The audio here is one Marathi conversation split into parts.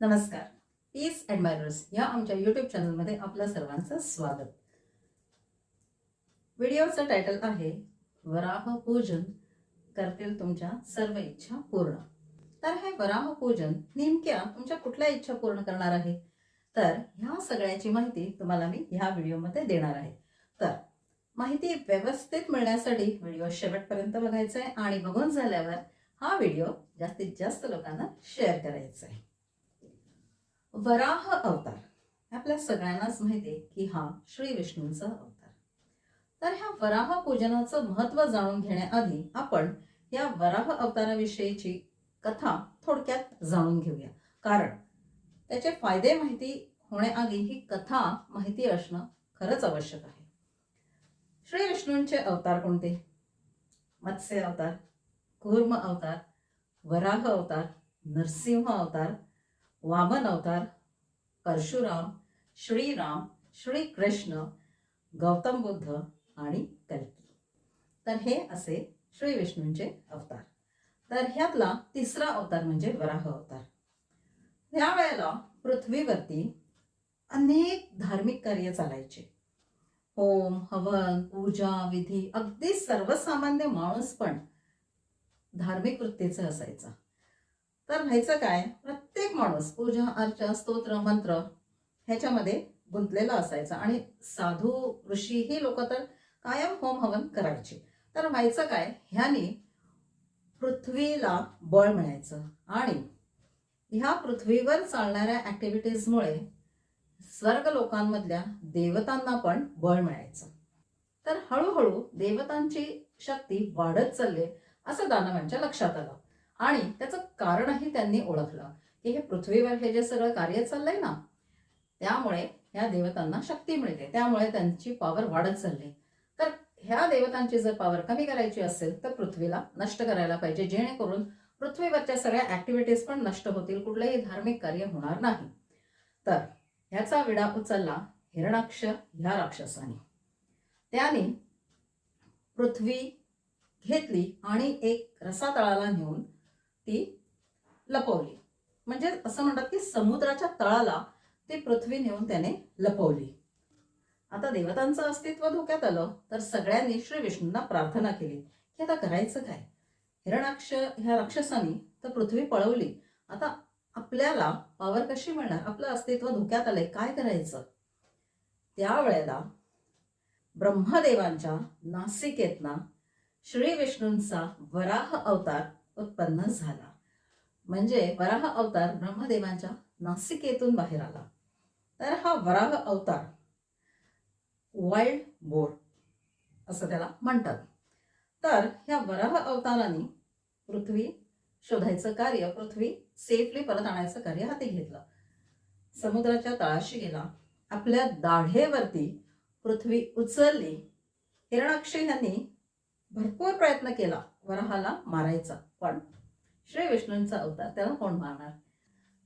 नमस्कार. पीस ॲडमायरर्स या आमच्या यूट्यूब चॅनलमध्ये आपलं सर्वांचं स्वागत. व्हिडिओचं टायटल आहे वराह पूजन करतील तुमच्या सर्व इच्छा पूर्ण. तर हे वराह पूजन नेमक्या तुमच्या कुठल्या इच्छा पूर्ण करणार आहे? तर ह्या सगळ्याची माहिती तुम्हाला मी ह्या व्हिडिओमध्ये देणार आहे. तर माहिती व्यवस्थित मिळण्यासाठी व्हिडिओ शेवटपर्यंत बघायचा आहे आणि बघून झाल्यावर हा व्हिडिओ जास्तीत जास्त लोकांना शेअर करायचा आहे वराह अवतार. आपल्या सगळ्यांनाच माहिती आहे की हा श्री विष्णूंचा अवतार. तर ह्या वराह पूजनाचं महत्त्व जाणून घेण्याआधी आपण या वराह अवताराविषयीची कथा थोडक्यात जाणून घेऊया. कारण त्याचे फायदे माहिती होण्याआधी ही कथा माहिती असणं खरंच आवश्यक आहे. श्री विष्णूंचे अवतार कोणते? मत्स्य अवतार कूर्म अवतार वराह अवतार नरसिंह अवतार वामन अवतार परशुराम श्रीराम श्रीकृष्ण गौतम बुद्ध आणि कल्की. तर हे असे श्री विष्णूंचे अवतार. तर ह्यातला तिसरा अवतार म्हणजे वराह अवतार. त्यावेळेला पृथ्वीवरती अनेक धार्मिक कार्य चालायचे. होम हवन पूजा विधी अगदी सर्वसामान्य माणूस पण धार्मिक वृत्तीचा असायचा. तर व्हायचं काय? प्रत्येक माणूस पूजा अर्चा स्तोत्र मंत्र ह्याच्यामध्ये गुंतलेला असायचा. आणि साधू ऋषी ही लोक तर कायम होम हवन करायचे. तर व्हायचं काय? ह्याने पृथ्वीला बळ मिळायचं. आणि ह्या पृथ्वीवर चालणाऱ्या ऍक्टिव्हिटीजमुळे स्वर्ग लोकांमधल्या देवतांना पण बळ मिळायचं. तर हळूहळू देवतांची शक्ती वाढत चालली असं दानवांच्या लक्षात आलं. आणि त्याचं कारणही त्यांनी ओळखलं. की हे पृथ्वीवर हे जे सगळं कार्य चाललंय ना त्यामुळे ह्या देवतांना शक्ती मिळते. त्यामुळे त्यांची पॉवर वाढत चालली. तर ह्या देवतांची जर पॉवर कमी करायची असेल तर पृथ्वीला नष्ट करायला पाहिजे. जेणेकरून पृथ्वीवरच्या सगळ्या ऍक्टिव्हिटीज पण नष्ट होतील. कुठलंही धार्मिक कार्य होणार नाही. तर ह्याचा विडा उचलला हिरणाक्ष ह्या राक्षसाने. त्याने पृथ्वी घेतली आणि एक रसातळाला नेऊन ती लपवली. म्हणजे असं म्हणतात की समुद्राच्या तळाला ती पृथ्वी नेऊन त्याने लपवली. आता देवतांचं अस्तित्व धोक्यात आलं तर सगळ्यांनी श्री विष्णूंना प्रार्थना केली. की आता करायचं काय? हिरणाक्ष ह्या राक्षसानी तर पृथ्वी पळवली. आता आपल्याला पावर कशी मिळणार? आपलं अस्तित्व धोक्यात आलंय. काय करायचं? त्यावेळेला ब्रह्मदेवांच्या नासिकेतना श्री विष्णूंचा वराह अवतार उत्पन्न झाला. म्हणजे वराह अवतार ब्रह्मदेवांच्या नासिकेतून बाहेर आला. तर हा वराह अवतार वाईल्ड बोर असं त्याला म्हणतात. तर ह्या वराह अवताराने पृथ्वी शोधायचं कार्य पृथ्वी सेफली परत आणायचं कार्य हाती घेतलं. समुद्राच्या तळाशी गेला. आपल्या दाढेवरती पृथ्वी उचलली. हिरणाक्ष यांनी भरपूर प्रयत्न केला वराहाला मारायचा. पण श्री विष्णूंचा अवतार त्याला कोण मारणार?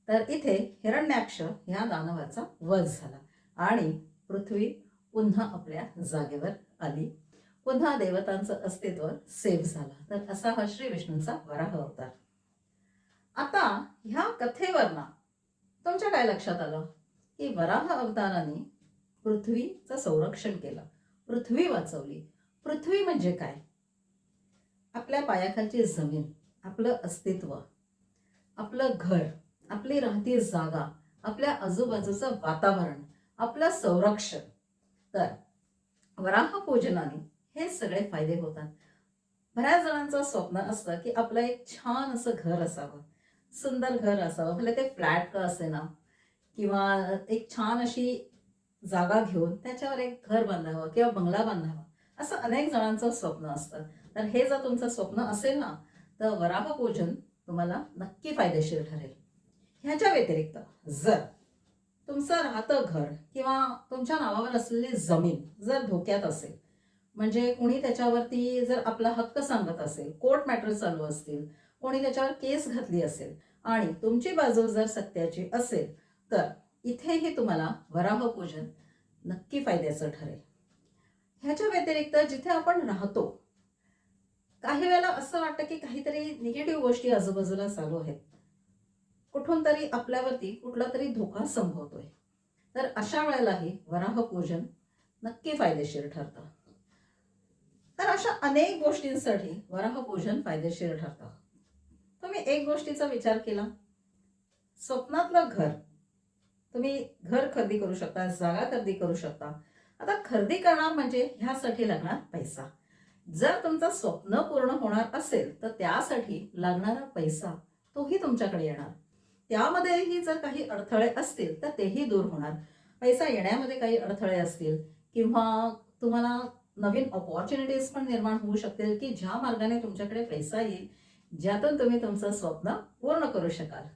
तर इथे हिरण्याक्ष ह्या दानवाचा वध झाला. आणि पृथ्वी पुन्हा आपल्या जागेवर आली. पुन्हा देवतांचं अस्तित्व सेव्ह झालं. तर असा हा श्री विष्णूंचा वराह अवतार आता ह्या कथेवरना तुमच्या काय लक्षात आलं? की वराह अवताराने पृथ्वीचं संरक्षण केलं. पृथ्वी वाचवली. पृथ्वी म्हणजे काय? आपल्या पायाखालची जमीन. आपलं अस्तित्व आपलं घर आपली राहती जागा आपल्या आजूबाजूचं वातावरण आपलं संरक्षण. तर वराह पूजनाने हे सगळे फायदे होतात. बऱ्याच जणांचं स्वप्न असतं की आपलं एक छान असं घर असावं सुंदर घर असावं भले ते फ्लॅट का असे ना किंवा एक छान अशी जागा घेऊन त्याच्यावर एक घर बांधावं किंवा बंगला बांधावा असं अनेक जणांचं स्वप्न असतं. तर हे जर तुमचं स्वप्न असेल ना तर वराह पूजन तुम्हाला नक्की फायदेशीर ठरेल. ह्याच्या व्यतिरिक्त जर तुमचं राहतं घर किंवा तुमच्या नावावर असलेली जमीन जर धोक्यात असेल म्हणजे कोणी त्याच्यावरती जर आपला हक्क सांगत असेल कोर्ट मॅटर चालू असतील कोणी त्याच्यावर केस घातली असेल आणि तुमची बाजू जर सत्याची असेल तर इथेही तुम्हाला वराह पूजन नक्की फायद्याचं ठरेल. ह्याच्या व्यतिरिक्त जिथे आपण राहतो काही वेळेला असं वाटतं की काहीतरी निगेटिव्ह गोष्टी आजूबाजूला चालू आहेत. कुठून तरी आपल्यावरती कुठला तरी धोका संभवतोय. तर अशा वेळेलाही वराह पूजन नक्की फायदेशीर ठरतं. तर अशा अनेक गोष्टींसाठी वराह पूजन फायदेशीर ठरतं. तुम्ही एक गोष्टीचा विचार केला. स्वप्नातलं घर. तुम्ही घर खरेदी करू शकता जागा खरेदी करू शकता. आता खरेदी करणार म्हणजे ह्यासाठी लागणार पैसा. जर तुमचं स्वप्न पूर्ण होणार असेल तर त्यासाठी लागणारा पैसा तोही तुमच्याकडे येणार. त्यामध्येही जर काही अडथळे असतील तर तेही दूर होणार. पैसा येण्यामध्ये काही अडथळे असतील किंवा तुम्हाला नवीन ऑपॉर्च्युनिटीज पण निर्माण होऊ शकतील की ज्या मार्गाने तुमच्याकडे पैसा येईल ज्यातून तुम्ही तुमचं स्वप्न पूर्ण करू शकाल.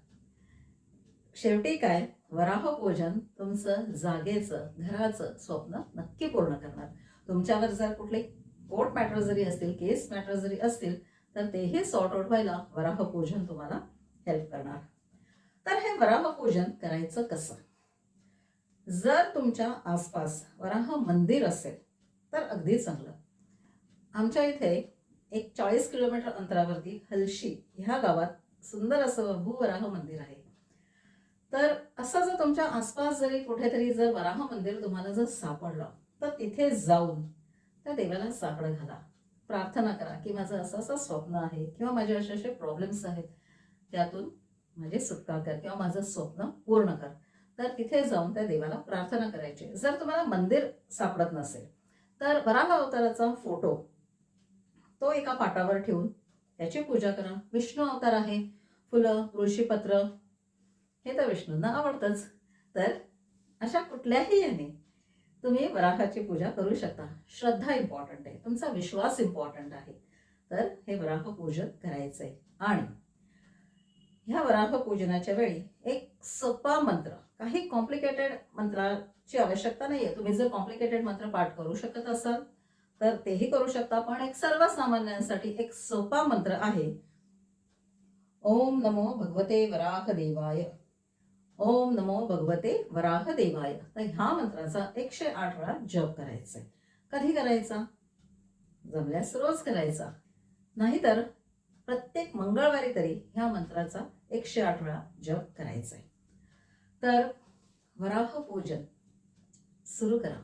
शेवटी काय? वराह पूजन तुमचं जागेचं घराचं स्वप्न नक्की पूर्ण करणार. तुमच्यावर जर कुठले कोर्ट मॅटर जरी असतील केस मॅटर जरी असतील तर तेही सॉर्ट आउट व्हायला वराह पूजन तुम्हाला हेल्प करणार. तर हे वराह पूजन करायचं कसं? जर तुमच्या आसपास वराह मंदिर असेल तर अगदी चांगलं. आमच्या इथे एक चाळीस किलोमीटर अंतरावरती हलशी ह्या गावात सुंदर असं भूवराह मंदिर आहे. तर असं जर तुमच्या आसपास जरी कुठेतरी जर वराह मंदिर तुम्हाला जर सापडलं तर तिथे जाऊन त्या देवाला साकडं घाला. प्रार्थना करा की माझं असं असं स्वप्न आहे किंवा माझे असे असे प्रॉब्लेम्स आहेत त्यातून माझे सुटका कर किंवा माझं स्वप्न पूर्ण कर. तर तिथे जाऊन त्या देवाला प्रार्थना करायची. जर तुम्हाला मंदिर सापडत नसेल तर वराला अवताराचा फोटो तो एका पाटावर ठेवून त्याची पूजा करा. विष्णू अवतार आहे फुलं ऋषीपत्र हे तर विष्णूंना आवडतंच. तर अशा कुठल्याही याने तुम्ही वराहाची पूजा करू शकता. श्रद्धा इम्पॉर्टंट आहे. तुमचा विश्वास इम्पॉर्टंट आहे. तर हे वराह पूजन करायचंय. आणि ह्या वराह पूजनाच्या वेळी एक सोपा मंत्र काही कॉम्प्लिकेटेड मंत्राची आवश्यकता नाहीये. तुम्ही जर कॉम्प्लिकेटेड मंत्र पाठ करू शकत असाल तर तेही करू शकता. पण एक सर्वसामान्यांसाठी एक सोपा मंत्र आहे. ओम नमो भगवते वराह देवाय. ओम नमो भगवते वराह देवाय. तर ह्या मंत्राचा एकशे आठ वेळा जप करायचा आहे कधी करायचा? जमल्यास रोज करायचा. नाहीतर प्रत्येक मंगळवारी तरी ह्या मंत्राचा एकशे आठ वेळा जप करायचा आहे तर वराह पूजन सुरू करा.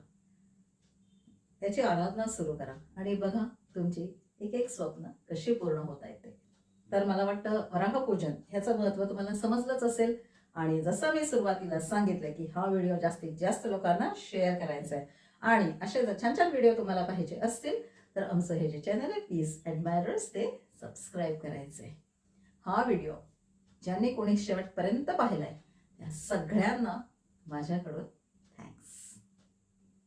त्याची आराधना सुरू करा. आणि बघा तुमची एक एक स्वप्न कशी पूर्ण होता येते. तर मला वाटतं वराह पूजन ह्याचं महत्त्व तुम्हाला समजलंच असेल. आणि जसं मी सुरुवातीला सांगितलं की हा व्हिडिओ जास्तीत जास्त लोकांना शेअर करायचा आहे आणि असे जर छान छान व्हिडिओ तुम्हाला पाहिजे असतील तर आमचं हे जे चॅनल आहे प्लीज ॲडमायरर्स ते सबस्क्राईब करायचं आहे हा व्हिडिओ ज्यांनी कोणी शेवटपर्यंत पाहिलाय त्या सगळ्यांना माझ्याकडून